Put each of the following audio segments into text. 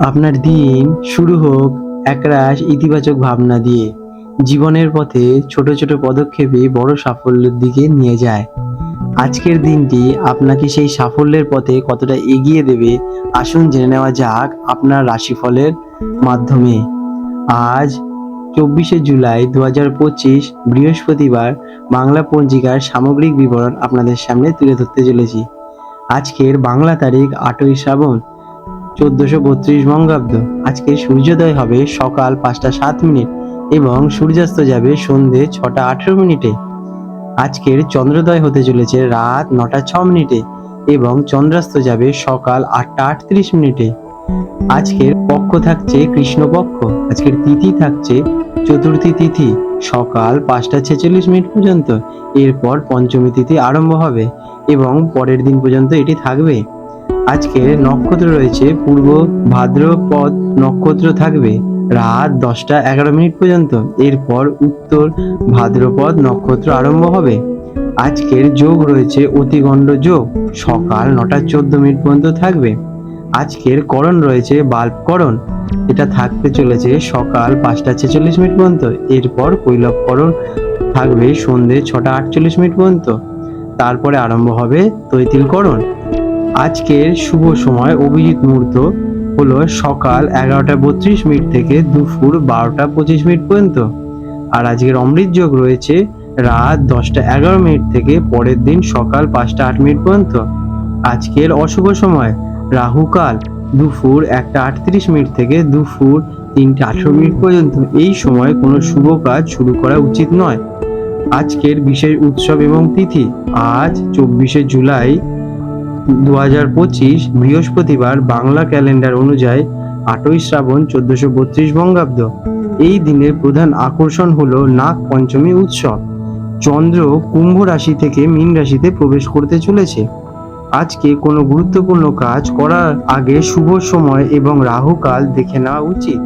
আপনার দিন শুরু হোক একরাশ ইতিবাচক ভাবনা দিয়ে। জীবনের পথে ছোট ছোট পদক্ষেপে বড় সাফল্যের দিকে নিয়ে যায়। আজকের দিনটি আপনাকে সেই সাফল্যের পথে কতটা এগিয়ে দেবে আসুন জেনে নেওয়া যাক আপনার রাশিফলের মাধ্যমে। আজ চব্বিশে জুলাই দু হাজার পঁচিশ বৃহস্পতিবার বাংলা পঞ্জিকার সামগ্রিক বিবরণ আপনাদের সামনে তুলে ধরতে চলেছি। আজকের বাংলা তারিখ আটই শ্রাবণ। চোদ্দশো বত্রিশ বঙ্গাব্দ। আজকে সূর্যোদয় হবে সকাল পাঁচটা সাত মিনিট এবং সূর্যাস্ত যাবে সন্ধে ছটা আঠেরো মিনিটে। আজকের চন্দ্রোদয় হতে চলেছে রাত নটা ছ মিনিটে এবং চন্দ্রাস্ত যাবে সকাল আটটা আটত্রিশ মিনিটে। আজকের পক্ষ থাকছে কৃষ্ণপক্ষ। আজকের তিথি থাকছে চতুর্থী তিথি। সকাল পাঁচটা ছেচল্লিশ মিনিট পর্যন্ত। এরপর পঞ্চমী তিথি আরম্ভ হবে এবং পরের দিন পর্যন্ত এটি থাকবে। আজকে নক্ষত্র রয়েছে পূর্ব ভাদ্রপদ নক্ষত্র থাকবে রাত দশটা এগারো মিনিট পর্যন্ত। এরপর উত্তর ভাদ্রপদ নক্ষত্র আরম্ভ হবে। আজকের যোগ রয়েছে অতিগণ্ড যোগ, সকাল নটা চোদ্দ মিনিট পর্যন্ত থাকবে। আজকের করণ রয়েছে বাল্ব করণ, এটা থাকতে চলেছে সকাল পাঁচটা ছেচল্লিশ মিনিট পর্যন্ত। এরপর কৈলব করণ থাকবে সন্ধে ছটা আটচল্লিশ মিনিট পর্যন্ত। তারপরে আরম্ভ হবে তৈতিলকরণ আজকের শুভ সময়, অভিজিৎ মুহূর্ত হলো সকাল এগারোটা বত্রিশ মিনিট থেকে দুপুর বারোটা পঁচিশ মিনিট পর্যন্ত। আর আজকের অমৃত যোগ রয়েছে রাত দশটা এগারো মিনিট থেকে পরের দিন সকাল পাঁচটা আট মিনিট পর্যন্ত। আজকের অশুভ সময় রাহুকাল দুপুর একটা আটত্রিশ মিনিট থেকে দুপুর তিনটে আঠেরো মিনিট পর্যন্ত। এই সময় কোনো শুভ কাজ শুরু করা উচিত নয়। আজকের বিশেষ উৎসব এবং তিথি, আজ চব্বিশে জুলাই দু পঁচিশ বৃহস্পতিবার বাংলা ক্যালেন্ডার অনুযায়ী আটই শ্রাবণ চোদ্দশো বত্রিশ বঙ্গাব্দ। এই দিনের প্রধান আকর্ষণ হলো নাগ পঞ্চমী উৎসব। চন্দ্র কুম্ভ রাশি থেকে মীন রাশিতে প্রবেশ করতে চলেছে। আজকে কোনো গুরুত্বপূর্ণ কাজ করার আগে শুভ সময় এবং রাহুকাল দেখে নেওয়া উচিত।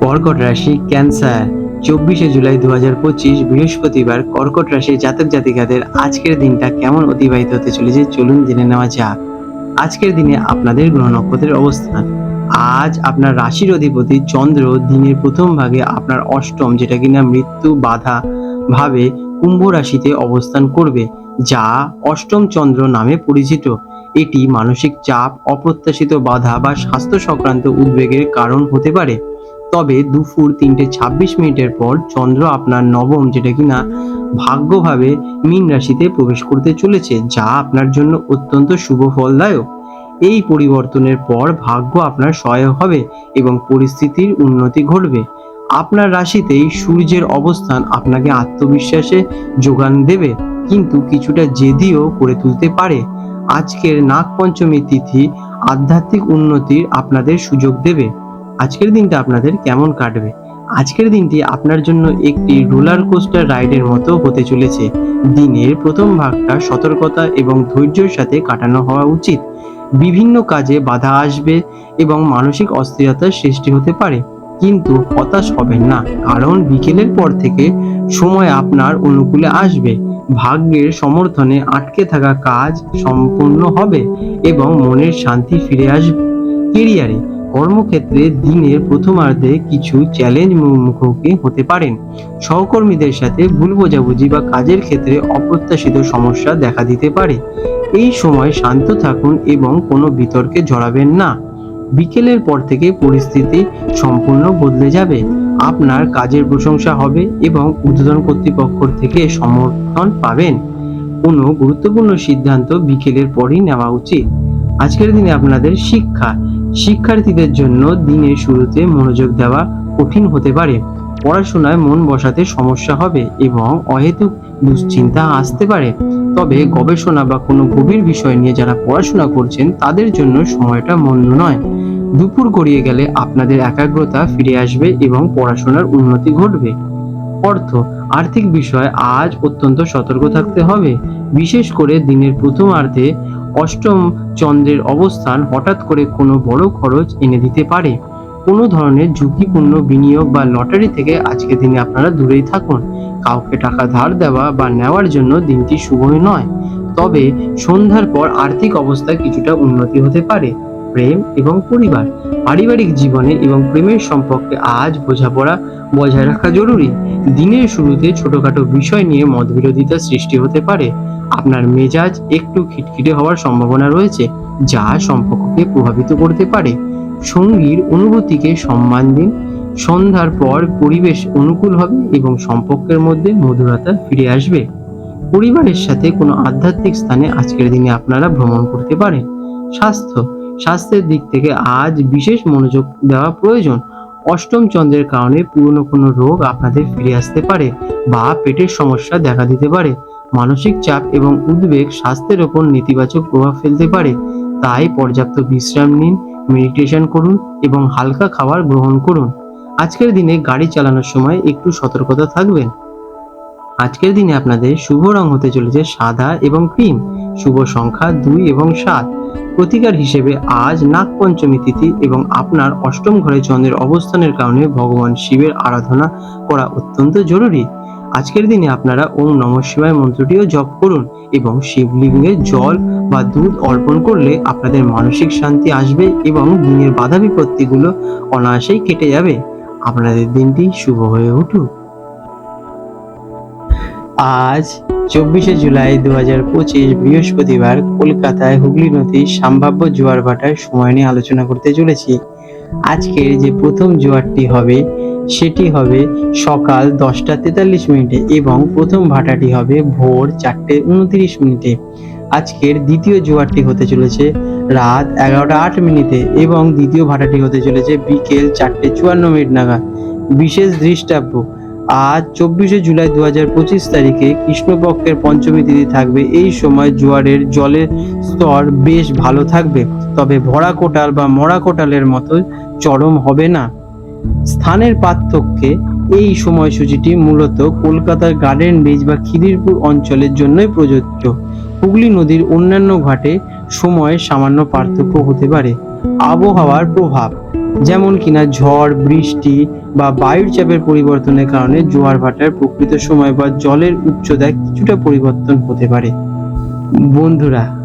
কর্কট রাশি ক্যান্সার। চব্বিশে জুলাই দু হাজার পঁচিশ বৃহস্পতিবার কর্কট রাশির জাতক জাতিকাদের আজকের দিনটা কেমন অতিবাহিত হতে চলেছে চলুন জেনে নেওয়া যাক। আজকের দিনে আপনাদের গ্রহ নক্ষত্রের অবস্থান। আজ আপনার রাশির অধিপতি চন্দ্র দিনের প্রথম ভাগে আপনার অষ্টম, যেটা কিনা মৃত্যু বাধা ভাবে কুম্ভ রাশিতে অবস্থান করবে, যা অষ্টম চন্দ্র নামে পরিচিত। এটি মানসিক চাপ, অপ্রত্যাশিত বাধা বা স্বাস্থ্য সংক্রান্ত উদ্বেগের কারণ হতে পারে। তবে দুপুর তিনটে ছাব্বিশ মিনিটের পর চন্দ্র আপনার নবম, যেটা কিনা ভাগ্যভাবে মীন রাশিতে প্রবেশ করতে চলেছে, যা আপনার জন্য অত্যন্ত শুভ ফলদায়ক। এই পরিবর্তনের পর ভাগ্য আপনার সহায়ক হবে এবং পরিস্থিতির উন্নতি ঘটবে। আপনার রাশিতেই সূর্যের অবস্থান আপনাকে আত্মবিশ্বাসে যোগান দেবে, কিন্তু কিছুটা জেদিও করে তুলতে পারে। আজকের নাগ পঞ্চমী তিথি আধ্যাত্মিক উন্নতির আপনাদের সুযোগ দেবে। আজকের দিনটা আপনাদের কেমন কাটবে? আজকের দিনটি আপনার জন্য একটি রোলার কোস্টার রাইডের মতো হতে চলেছে। দিনের প্রথম ভাগটা সতর্কতা এবং ধৈর্যের সাথে কাটানো হওয়া উচিত। বিভিন্ন কাজে বাধা আসবে এবং মানসিক অস্থিরতার সৃষ্টি হতে পারে। কিন্তু হতাশ হবেন না, কারণ বিকেলের পর থেকে সময় আপনার অনুকূলে আসবে। ভাগ্যের সমর্থনে আটকে থাকা কাজ সম্পূর্ণ হবে এবং মনের শান্তি ফিরে আসবে। কেরিয়ারে কর্মক্ষেত্রে দিনের প্রথমার্ধে কিছু চ্যালেঞ্জ মুখোমুখি হতে পারেন। সহকর্মীদের সাথে ভুল বোঝাবুঝি বা কাজের ক্ষেত্রে অপ্রত্যাশিত সমস্যা দেখা দিতে পারে। এই সময় শান্ত থাকুন এবং কোনো বিতর্কে জড়াবেন না। বিকেলের পর থেকে পরিস্থিতি সম্পূর্ণ বদলে যাবে। আপনার কাজের প্রশংসা হবে এবং উদ্বোধন কর্তৃপক্ষ থেকে সমর্থন পাবেন। কোনো গুরুত্বপূর্ণ সিদ্ধান্ত বিকেলের পরই নেওয়া উচিত। আজকের দিনে আপনাদের শিক্ষা। শিক্ষার্থীদের জন্য দিনের শুরুতে মনোযোগ দেওয়া কঠিন হতে পারে। পড়াশোনায় মন বসাতে সমস্যা হবে এবং অহেতুক দুশ্চিন্তা আসতে পারে। তবে গবেষণা বা কোনো গভীর বিষয় নিয়ে যারা পড়াশোনা করছেন, তাদের জন্য সময়টা মন্দ নয়। দুপুর গড়িয়ে গেলে আপনাদের একাগ্রতা ফিরে আসবে এবং পড়াশোনার উন্নতি ঘটবে। অর্থ, আর্থিক বিষয় আজ অত্যন্ত সতর্ক থাকতে হবে। বিশেষ করে দিনের প্রথমার্ধে অষ্টম চন্দ্রের অবস্থান হঠাৎ করে কোনো বড় খরচ এনে দিতে পারে। কোনো ধরনের ঝুঁকিপূর্ণ বিনিয়োগ বা লটারি থেকে আজকে দিনে আপনারা দূরেই থাকুন। কাউকে টাকা ধার দেওয়া বা নেওয়ার জন্য দিনটি শুভই নয়। তবে সন্ধ্যার পর আর্থিক অবস্থা কিছুটা উন্নতি হতে পারে। প্রেম এবং পরিবার। পারিবারিক জীবনে এবং প্রেমের সম্পর্কে আজ বোঝাপড়া বজায় রাখা জরুরি। দিনের শুরুতে ছোটখাটো বিষয় নিয়ে মতবিরোধিতা সৃষ্টি হতে পারে। আপনার মেজাজ একটু খিটখিটে হওয়ার সম্ভাবনা রয়েছে, যা সম্পর্ককে প্রভাবিত করতে পারে। সঙ্গীর অনুভূতিকে সম্মান দিন। সন্ধ্যার পর পরিবেশ অনুকূল হবে এবং সম্পর্কের মধ্যে মধুরতা ফিরে আসবে। পরিবারের সাথে কোনো আধ্যাত্মিক স্থানে আজকের দিনে আপনারা ভ্রমণ করতে পারেন। স্বাস্থ্য স্বাস্থ্যের দিক থেকে আজ বিশেষ মনোযোগ দেওয়া প্রয়োজন। অষ্টম চন্দ্রের কারণে পুরনো কোনো রোগ আপনাদের ফিরে আসতে পারে বা পেটের সমস্যা দেখা দিতে পারে। মানসিক চাপ এবং উদ্বেগ স্বাস্থ্যের ওপর নেতিবাচক প্রভাব ফেলতে পারে। তাই পর্যাপ্ত বিশ্রাম নিন মেডিটেশন করুন এবং হালকা খাবার গ্রহণ করুন। আজকের দিনে গাড়ি চালানোর সময় একটু সতর্কতা থাকবেন। আজকের দিনে আপনাদের শুভ রং হতে চলেছে সাদা এবং ক্রিম। শুভ সংখ্যা দুই এবং সাত। প্রতিকার হিসেবে আজ নাগ পঞ্চমী তিথি এবং আপনার অষ্টম ঘরে চন্দ্রের অবস্থানের কারণে ভগবান শিবের আরাধনা করা অত্যন্ত জরুরি। আজকের দিনে আপনারা ওম নম শিবায় মন্ত্রটিও জপ করুন এবং শিবলিঙ্গে জল বা দুধ অর্পণ করলে আপনাদের মানসিক শান্তি আসবে এবং দিনের বাধা বিপত্তিগুলো অনায়াসেই কেটে যাবে। আপনাদের দিনটি শুভ হয়ে উঠুক। আজ চব্বিশে জুলাই দু হাজার পঁচিশ বৃহস্পতিবার কলকাতায় হুগলি নদীর সম্ভাব্য জোয়ার ভাটার সময় নিয়ে আলোচনা করতে চলেছি। আজকের যে প্রথম জোয়ারটি হবে, সেটি হবে সকাল দশটা তেতাল্লিশ মিনিটে এবং প্রথম ভাটাটি হবে ভোর চারটে উনত্রিশ মিনিটে। আজকের দ্বিতীয় জোয়ারটি হতে চলেছে রাত এগারোটা আট মিনিটে এবং দ্বিতীয় ভাটাটি হতে চলেছে বিকেল চারটে চুয়ান্ন মিনিট নাগাদ। বিশেষ দৃষ্টাব্য আজ চব্বিশে জুলাই দু হাজার পঁচিশ তারিখে কৃষ্ণপক্ষের পঞ্চমী তিথি থাকবে। এই সময় জোয়ারের জলের স্তর বেশ ভালো থাকবে, তবে ভরা কোটাল বা মরা কোটালের মতো চরম হবে না। স্থানের পার্থক্যে এই সময়সূচিটি মূলত কলকাতার গার্ডেন রিচ বা খিদিরপুর অঞ্চলের জন্যই প্রযোজ্য। হুগলি নদীর অন্যান্য ঘাটে সময়ে সামান্য পার্থক্য হতে পারে। আবহাওয়ার প্রভাব যেমন কিনা ঝড়, বৃষ্টি বা বায়ুর চাপের পরিবর্তনের কারণে জোয়ার ভাটার প্রকৃত সময় বা জলের উচ্চতায় কিছুটা পরিবর্তন হতে পারে। বন্ধুরা